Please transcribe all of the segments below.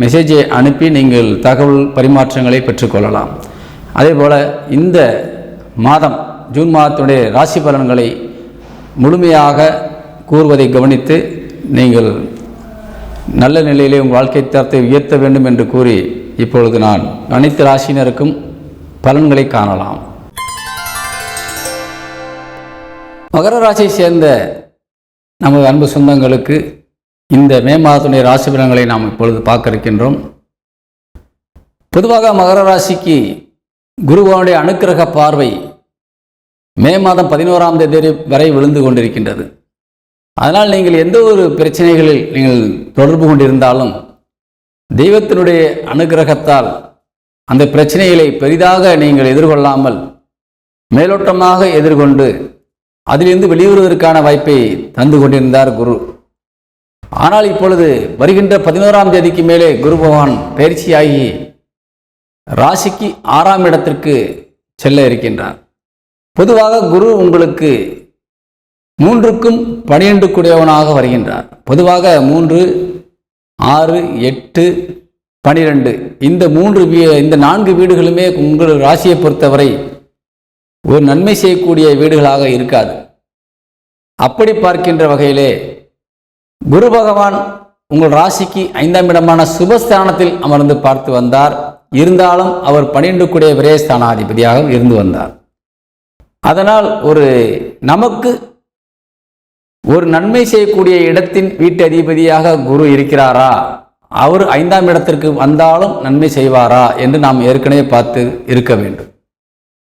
மெசேஜை அனுப்பி நீங்கள் தகவல் பரிமாற்றங்களை பெற்றுக்கொள்ளலாம். அதே போல் இந்த மாதம் ஜூன் மாதத்துடைய ராசி பலன்களை முழுமையாக கூறுவதை கவனித்து நீங்கள் நல்ல நிலையிலே உங்கள் வாழ்க்கை தரத்தை உயர்த்த வேண்டும் என்று கூறி இப்பொழுது நான் அனைத்து ராசியினருக்கும் பலன்களை காணலாம். மகர ராசியை சேர்ந்த நமது அன்பு சொந்தங்களுக்கு இந்த மே மாதத்துடைய ராசி பலன்களை நாம் இப்பொழுது பார்க்க இருக்கின்றோம் பொதுவாக மகர ராசிக்கு குருவானுடைய அனுக்கிரக பார்வை மே மாதம் பதினோராம் தேதி வரை விழுந்து கொண்டிருக்கின்றது. அதனால் நீங்கள் எந்த ஒரு பிரச்சனைகளில் நீங்கள் தொடர்பு கொண்டிருந்தாலும் தெய்வத்தினுடைய அனுகிரகத்தால் அந்த பிரச்சனைகளை பெரிதாக நீங்கள் எதிர்கொள்ளாமல் மேலோட்டமாக எதிர்கொண்டு அதிலிருந்து வெளிவருவதற்கான வாய்ப்பை தந்து கொண்டிருந்தார் குரு. ஆனால் இப்பொழுது வருகின்ற பதினோராம் தேதிக்கு மேலே குரு பகவான் பயிற்சியாகி ராசிக்கு ஆறாம் இடத்திற்கு செல்ல இருக்கின்றார். பொதுவாக குரு உங்களுக்கு மூன்றுக்கும் பனிரெண்டு கூடியவனாக வருகின்றார். பொதுவாக மூன்று ஆறு எட்டு பனிரெண்டு இந்த மூன்று வீ- இந்த நான்கு வீடுகளுமே உங்கள் ராசியை பொறுத்தவரை ஒரு நன்மை செய்யக்கூடிய வீடுகளாக இருக்காது. அப்படி பார்க்கின்ற வகையிலே குரு பகவான் உங்கள் ராசிக்கு ஐந்தாம் இடமான சுபஸ்தானத்தில் அமர்ந்து பார்த்து வந்தார். இருந்தாலும் அவர் பனிரெண்டு கூடிய விரயஸ்தானாதிபதியாக இருந்து வந்தார். அதனால் ஒரு நமக்கு ஒரு நன்மை செய்யக்கூடிய இடத்தின் வீட்டு அதிபதியாக குரு இருக்கிறாரா? அவர் ஐந்தாம் இடத்திற்கு வந்தாலும் நன்மை செய்வாரா? என்று நாம் ஏற்கனவே பார்த்து இருக்க வேண்டும்.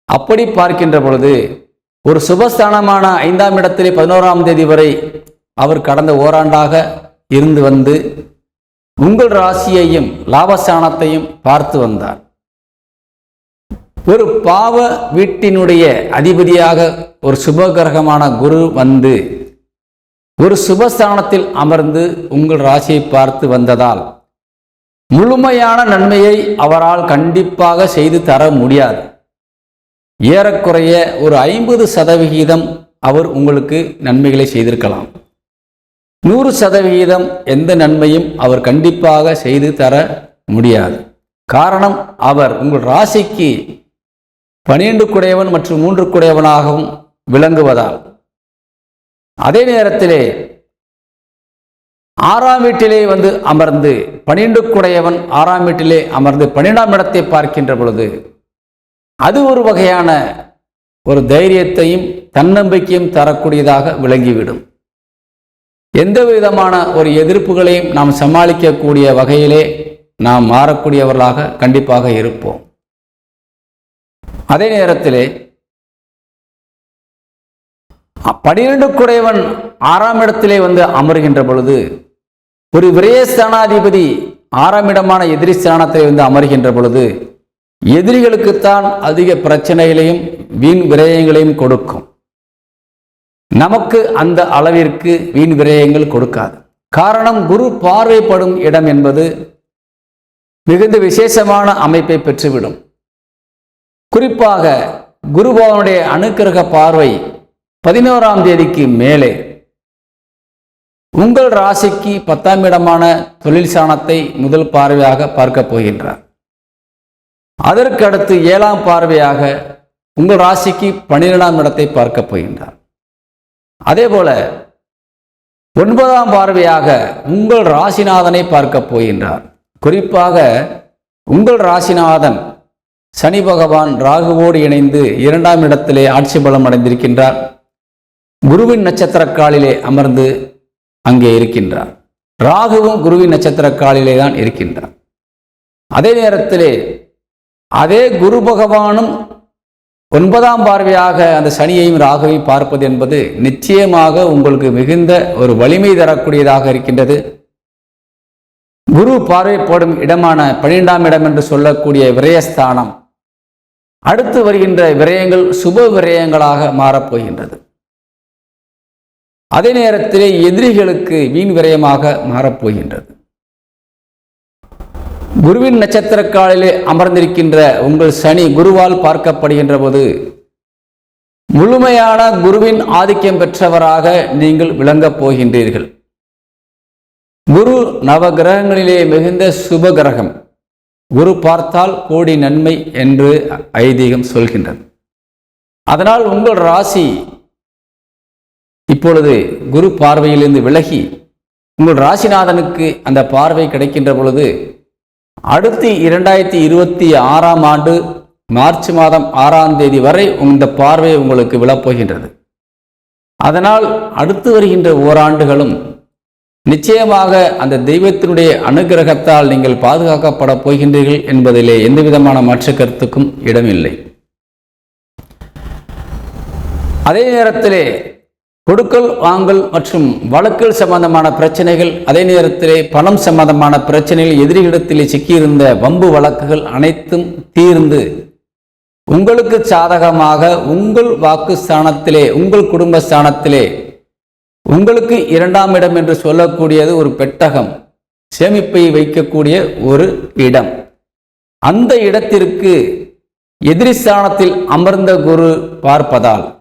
அப்படி பார்க்கின்ற பொழுது ஒரு சுபஸ்தானமான ஐந்தாம் இடத்திலே பதினோராம் தேதி வரை அவர் கடந்த ஓராண்டாக இருந்து வந்து உங்கள் ராசியையும் லாபஸ்தானத்தையும் பார்த்து வந்தார். ஒரு பாவ வீட்டினுடைய அதிபதியாக ஒரு சுபகிரகமான குரு வந்து ஒரு சுபஸ்தானத்தில் அமர்ந்து உங்கள் ராசியை பார்த்து வந்ததால் முழுமையான நன்மையை அவரால் கண்டிப்பாக செய்து தர முடியாது. ஏறக்குறைய ஒரு ஐம்பது சதவிகிதம் அவர் உங்களுக்கு நன்மைகளை செய்திருக்கலாம். நூறு சதவிகிதம் எந்த நன்மையும் அவர் கண்டிப்பாக செய்து தர முடியாது. காரணம் அவர் உங்கள் ராசிக்கு பனிரெண்டு குடையவன் மற்றும் மூன்று குடையவனாகவும் விளங்குவதால். அதே நேரத்திலே ஆறாம் வீட்டிலே வந்து அமர்ந்து பனிரெண்டு குடையவன் ஆறாம் வீட்டிலே அமர்ந்து பன்னிரெண்டாம் இடத்தை பார்க்கின்ற பொழுது அது ஒரு வகையான ஒரு தைரியத்தையும் தன்னம்பிக்கையும் தரக்கூடியதாக விளங்கிவிடும். எந்த விதமான ஒரு எதிர்ப்புகளையும் நாம் சமாளிக்கக்கூடிய வகையிலே நாம் மாறக்கூடியவர்களாக கண்டிப்பாக இருப்போம். அதே நேரத்திலே பனிரெண்டு குறைவன் ஆறாம் இடத்திலே வந்து அமர்கின்ற பொழுது ஒரு விரயஸ்தானாதிபதி ஆறாம் இடமான எதிரி ஸ்தானத்தை வந்து அமர்கின்ற பொழுது எதிரிகளுக்குத்தான் அதிக பிரச்சனைகளையும் வீண் விரயங்களையும் கொடுக்கும். நமக்கு அந்த அளவிற்கு வீண் விரயங்கள் கொடுக்காது. காரணம் குரு பார்வைப்படும் இடம் என்பது மிகுந்த விசேஷமான அமைப்பை பெற்றுவிடும். குறிப்பாக குருபவனுடைய அணுக்கிரக பார்வை பதினோராம் தேதிக்கு மேலே உங்கள் ராசிக்கு பத்தாம் இடமான தொழில் சாணத்தை முதல் பார்வையாக பார்க்க போகின்றார். அதற்கு அடுத்து ஏழாம் பார்வையாக உங்கள் ராசிக்கு பன்னிரெண்டாம் இடத்தை பார்க்க போகின்றார். அதே போல ஒன்பதாம் பார்வையாக உங்கள் ராசிநாதனை பார்க்க போகின்றார். குறிப்பாக உங்கள் ராசிநாதன் சனி பகவான் ராகுவோடு இணைந்து இரண்டாம் இடத்திலே ஆட்சி பலம் அடைந்திருக்கின்றார். குருவின் நட்சத்திர காலிலே அமர்ந்து அங்கே இருக்கின்றார். ராகுவும் குருவின் நட்சத்திர காலிலே தான் இருக்கின்றார். அதே நேரத்திலே அதே குரு பகவானும் ஒன்பதாம் பார்வையாக அந்த சனியையும் ராகுவையும் பார்ப்பது என்பது நிச்சயமாக உங்களுக்கு மிகுந்த ஒரு வலிமை தரக்கூடியதாக இருக்கின்றது. குரு பார்வை போடும் இடமான பன்னிரெண்டாம் இடம் என்று சொல்லக்கூடிய விரயஸ்தானம். அடுத்து வருகின்ற விரயங்கள் சுப விரயங்களாக மாறப்போகின்றது அதே நேரத்திலே எதிரிகளுக்கு வீண் விரயமாக மாறப்போகின்றது குருவின் நட்சத்திரக்காலிலே அமர்ந்திருக்கின்ற உங்கள் சனி குருவால் பார்க்கப்படுகின்ற போது முழுமையான குருவின் ஆதிக்கம் பெற்றவராக நீங்கள் விளங்கப் போகின்றீர்கள். குரு நவ கிரகங்களிலே மிகுந்த சுப கிரகம். குரு பார்த்தால் கோடி நன்மை என்று ஐதீகம் சொல்கின்றது. அதனால் உங்கள் ராசி இப்பொழுது குரு பார்வையிலிருந்து விலகி உங்கள் ராசிநாதனுக்கு அந்த பார்வை கிடைக்கின்ற பொழுது அடுத்து இரண்டாயிரத்தி இருபத்தி ஆறாம் ஆண்டு மார்ச் மாதம் ஆறாம் தேதி வரை இந்த பார்வை உங்களுக்கு விழப்போகின்றது. அதனால் அடுத்து வருகின்ற ஓராண்டுகளும் நிச்சயமாக அந்த தெய்வத்தினுடைய அனுகிரகத்தால் நீங்கள் பாதுகாக்கப்பட போகின்றீர்கள் என்பதிலே எந்த விதமான மாற்று கருத்துக்கும் இடமில்லை. அதே நேரத்திலே கொடுக்கல் வாங்கல் மற்றும் வழக்கல் சம்பந்தமான பிரச்சனைகள் அதே நேரத்திலே பணம் சம்பந்தமான பிரச்சனைகள் எதிரிகளிடத்திலே சிக்கியிருந்த வம்பு வழக்குகள் அனைத்தும் தீர்ந்து உங்களுக்கு சாதகமாக உங்கள் வாக்கு ஸ்தானத்திலே உங்கள் குடும்ப ஸ்தானத்திலே உங்களுக்கு இரண்டாம் இடம் என்று சொல்லக்கூடியது ஒரு பெட்டகம் சேமிப்பை வைக்கக்கூடிய ஒரு இடம். அந்த இடத்திற்கு எதிரி ஸ்தானத்தில் அமர்ந்த குரு பார்ப்பதால்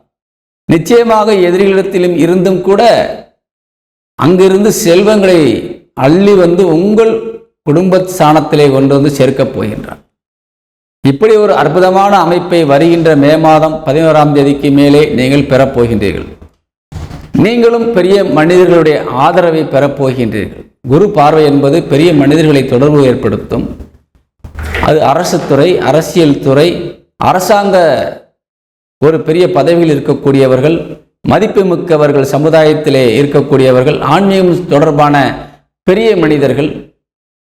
நிச்சயமாக எதிரிகளிடத்திலும் இருந்தும் கூட அங்கிருந்து செல்வங்களை அள்ளி வந்து உங்கள் குடும்ப ஸ்தானத்திலே கொண்டு வந்து சேர்க்கப் போகின்றார் இப்படி ஒரு அற்புதமான அமைப்பை வருகின்ற மே மாதம் பதினோராம் தேதிக்கு மேலே நீங்கள் பெறப்போகின்றீர்கள் நீங்களும் பெரிய மனிதர்களுடைய ஆதரவை பெறப்போகின்றீர்கள் குரு பார்வை என்பது பெரிய மனிதர்களை தொடர்பு ஏற்படுத்தும். அது அரசு துறை அரசியல் துறை அரசாங்க ஒரு பெரிய பதவியில் இருக்கக்கூடியவர்கள் மதிப்புமிக்கவர்கள் சமுதாயத்திலே இருக்கக்கூடியவர்கள் ஆன்மீகம் தொடர்பான பெரிய மனிதர்கள்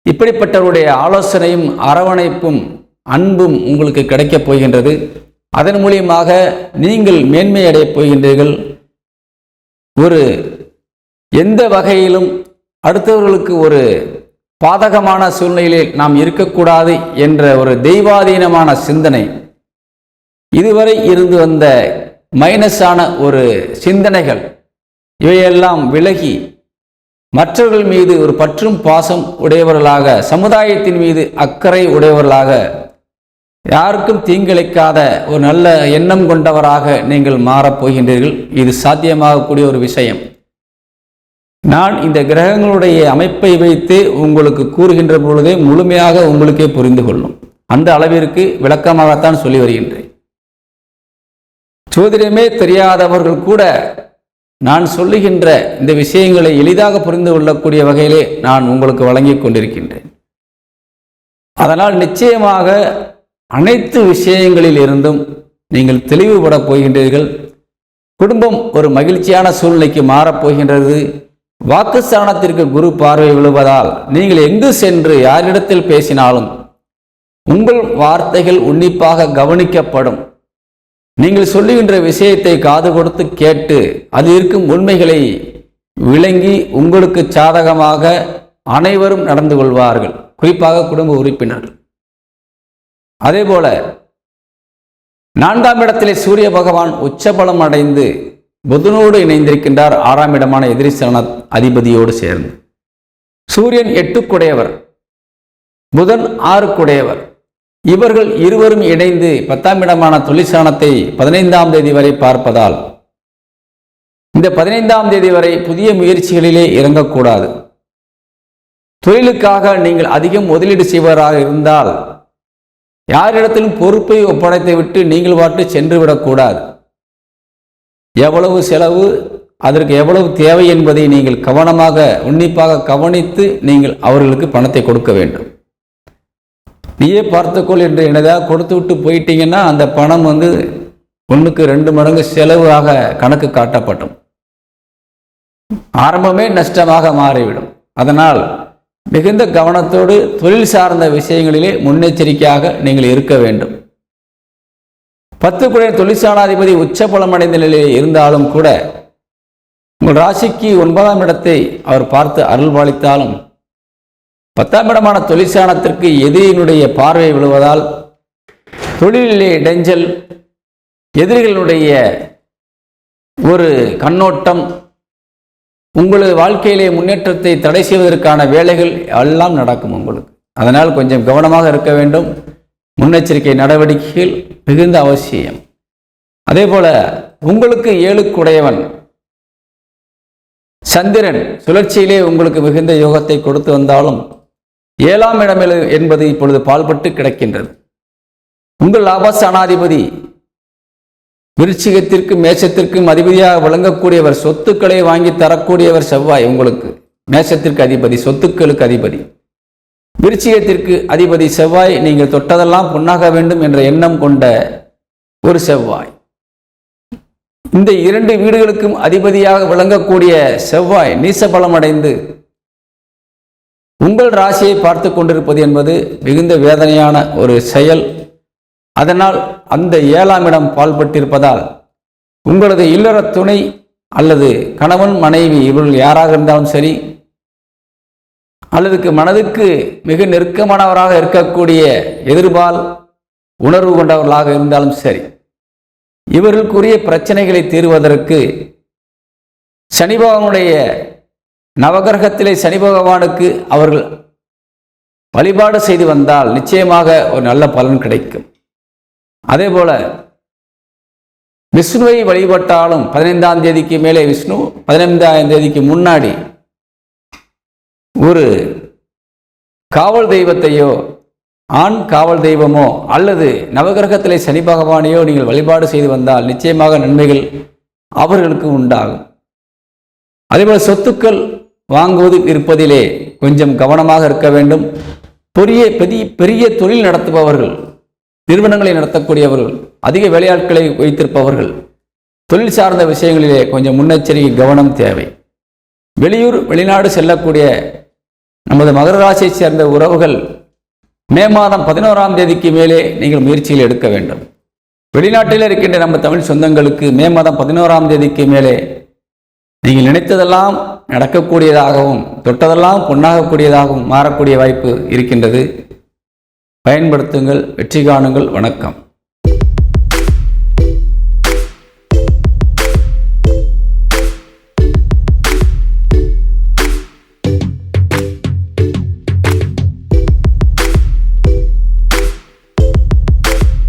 இப்படிப்பட்டவருடைய ஆலோசனையும் அரவணைப்பும் அன்பும் உங்களுக்கு கிடைக்கப் போகின்றது. அதன் மூலியமாக நீங்கள் மேன்மையடையப் போகின்றீர்கள். ஒரு எந்த வகையிலும் அடுத்தவர்களுக்கு ஒரு பாதகமான சூழ்நிலையில் நாம் இருக்கக்கூடாது என்ற ஒரு தெய்வாதீனமான சிந்தனை இதுவரை இருந்து வந்த மைனஸான ஒரு சிந்தனைகள் இவையெல்லாம் விலகி மற்றவர்கள் மீது ஒரு பற்றும் பாசம் உடையவர்களாக சமுதாயத்தின் மீது அக்கறை உடையவர்களாக யாருக்கும் தீங்கிழைக்காத ஒரு நல்ல எண்ணம் கொண்டவராக நீங்கள் மாறப் போகின்றீர்கள். இது சாத்தியமாகக்கூடிய ஒரு விஷயம். நான் இந்த கிரகங்களுடைய அமைப்பை வைத்து உங்களுக்கு கூறுகின்ற பொழுதே முழுமையாக உங்களுக்கே புரிந்து கொள்ளும். அந்த அளவிற்கு விளக்கமாகத்தான் சொல்லி வருகின்றேன். ஜோதிடமே தெரியாதவர்கள் கூட நான் சொல்லுகின்ற இந்த விஷயங்களை எளிதாக புரிந்து கொள்ளக்கூடிய வகையிலே நான் உங்களுக்கு வழங்கி கொண்டிருக்கின்றேன். அதனால் நிச்சயமாக அனைத்து விஷயங்களில் இருந்தும் நீங்கள் தெளிவுபட போகின்றீர்கள். குடும்பம் ஒரு மகிழ்ச்சியான சூழ்நிலைக்கு மாறப் போகின்றது. வாக்குஸ்தானத்திற்கு குரு பார்வை விழுவதால் நீங்கள் எங்கு சென்று யாரிடத்தில் பேசினாலும் உங்கள் வார்த்தைகள் உன்னிப்பாக கவனிக்கப்படும். நீங்கள் சொல்லுகின்ற விஷயத்தை காது கொடுத்து கேட்டு அதில் இருக்கும் உண்மைகளை விளங்கி உங்களுக்கு சாதகமாக அனைவரும் நடந்து கொள்வார்கள். குறிப்பாக குடும்ப உறுப்பினர்கள் அதேபோல நான்காம் இடத்திலே சூரிய பகவான் உச்சபலம் அடைந்து புதனோடு இணைந்திருக்கின்றார். ஆறாம் இடமான எதிரிசன அதிபதியோடு சேர்ந்து. சூரியன் எட்டுக்குடையவர். புதன் ஆறுக்குடையவர். இவர்கள் இருவரும் இணைந்து பத்தாம் இடமான தொழிற்சானத்தை பதினைந்தாம் தேதி வரை பார்ப்பதால் இந்த பதினைந்தாம் தேதி வரை புதிய முயற்சிகளிலே இறங்கக்கூடாது. தொழிலுக்காக நீங்கள் அதிகம் முதலீடு செய்வராக இருந்தால் யாரிடத்திலும் பொறுப்பை ஒப்படைத்து விட்டு நீங்கள் பாட்டு சென்று விடக்கூடாது. எவ்வளவு செலவு அதற்கு எவ்வளவு தேவை என்பதை நீங்கள் கவனமாக உன்னிப்பாக கவனித்து நீங்கள் அவர்களுக்கு பணத்தை கொடுக்க வேண்டும். நீயே பார்த்துக்கொள் என்று என்னதாக கொடுத்து விட்டு போயிட்டீங்கன்னா அந்த பணம் வந்து ஒன்றுக்கு ரெண்டு மடங்கு செலவாக கணக்கு காட்டப்படும். ஆரம்பமே நஷ்டமாக மாறிவிடும். அதனால் மிகுந்த கவனத்தோடு தொழில் சார்ந்த விஷயங்களிலே முன்னெச்சரிக்கையாக நீங்கள் இருக்க வேண்டும். பத்து குறை தொழிற்சாலாதிபதி உச்சபலமடைந்த நிலையில் இருந்தாலும் கூட உங்கள் ராசிக்கு ஒன்பதாம் இடத்தை அவர் பார்த்து அருள்பாலித்தாலும் பத்தாம் இடமான தொழிற்சானத்திற்கு எதிரியினுடைய பார்வை விழுவதால் தொழிலிலே இடைஞ்சல் எதிரிகளுடைய ஒரு கண்ணோட்டம் உங்களது வாழ்க்கையிலே முன்னேற்றத்தை தடை செய்வதற்கான வேலைகள் எல்லாம் நடக்கும் உங்களுக்கு. அதனால் கொஞ்சம் கவனமாக இருக்க வேண்டும். முன்னெச்சரிக்கை நடவடிக்கைகள் மிகுந்த அவசியம். அதே போல உங்களுக்கு ஏழுக்குடையவன் சந்திரன் சுழற்சியிலே உங்களுக்கு மிகுந்த யோகத்தை கொடுத்து வந்தாலும் ஏழாம் இடம் என்பது இப்பொழுது பால்பட்டு கிடக்கின்றது. உங்கள் லாபஸ்தானாதிபதி விருச்சிகத்திற்கும் மேசத்திற்கும் அதிபதியாக விளங்கக்கூடியவர் சொத்துக்களை வாங்கி தரக்கூடியவர் செவ்வாய் உங்களுக்கு. மேசத்திற்கு அதிபதி சொத்துக்களுக்கு அதிபதி. விருச்சிகத்திற்கு அதிபதி செவ்வாய் நீங்கள் தொட்டதெல்லாம் பொன்னாக வேண்டும் என்ற எண்ணம் கொண்ட ஒரு செவ்வாய். இந்த இரண்டு வீடுகளுக்கும் அதிபதியாக விளங்கக்கூடிய செவ்வாய் நீசபலம் அடைந்து உங்கள் ராசியை பார்த்து கொண்டிருப்பது என்பது மிகுந்த வேதனையான ஒரு செயல். அதனால் அந்த ஏழாம் இடம் பால்பட்டிருப்பதால் உங்களது இல்லற துணை அல்லது கணவன் மனைவி இவர்கள் யாராக இருந்தாலும் சரி அல்லதுக்கு மனதுக்கு மிக நெருக்கமானவராக இருக்கக்கூடிய எதிர்பால் உணர்வு கொண்டவர்களாக இருந்தாலும் சரி இவர்களுக்குரிய பிரச்சனைகளை தீர்வதற்கு சனி பகவானுடைய நவகிரகத்திலே சனி பகவானுக்கு அவர்கள் வழிபாடு செய்து வந்தால் நிச்சயமாக ஒரு நல்ல பலன் கிடைக்கும். அதே போல விஷ்ணுவை வழிபட்டாலும் பதினைந்தாம் தேதிக்கு மேலே விஷ்ணு பதினைந்தாம் தேதிக்கு முன்னாடி ஒரு காவல் தெய்வத்தையோ ஆண் காவல் தெய்வமோ அல்லது நவகிரகத்திலே சனி பகவானையோ நீங்கள் வழிபாடு செய்து வந்தால் நிச்சயமாக நன்மைகள் அவர்களுக்கு உண்டாகும். அதேபோல் சொத்துக்கள் வாங்குவது இருப்பதிலே கொஞ்சம் கவனமாக இருக்க வேண்டும். பெரிய பெரிய பெரிய தொழில் நடத்துபவர்கள் நிறுவனங்களை நடத்தக்கூடியவர்கள் அதிக வேலையாட்களை வைத்திருப்பவர்கள் தொழில் சார்ந்த விஷயங்களிலே கொஞ்சம் முன்னெச்சரிக்கை கவனம் தேவை. வெளியூர் வெளிநாடு செல்லக்கூடிய நமது மகர ராசியை சேர்ந்த உறவுகள் மே மாதம் பதினோராம் தேதிக்கு மேலே நீங்கள் முயற்சியில் எடுக்க வேண்டும். வெளிநாட்டில் இருக்கின்ற நம்ம தமிழ் சொந்தங்களுக்கு மே மாதம் பதினோராம் தேதிக்கு மேலே நீங்கள் நினைத்ததெல்லாம் நடக்கக்கூடியதாகவும் தொட்டதெல்லாம் பொன்னாகக்கூடியதாகவும் மாறக்கூடிய வாய்ப்பு இருக்கின்றது. பயன்படுத்துங்கள் வெற்றி காணுங்கள். வணக்கம்.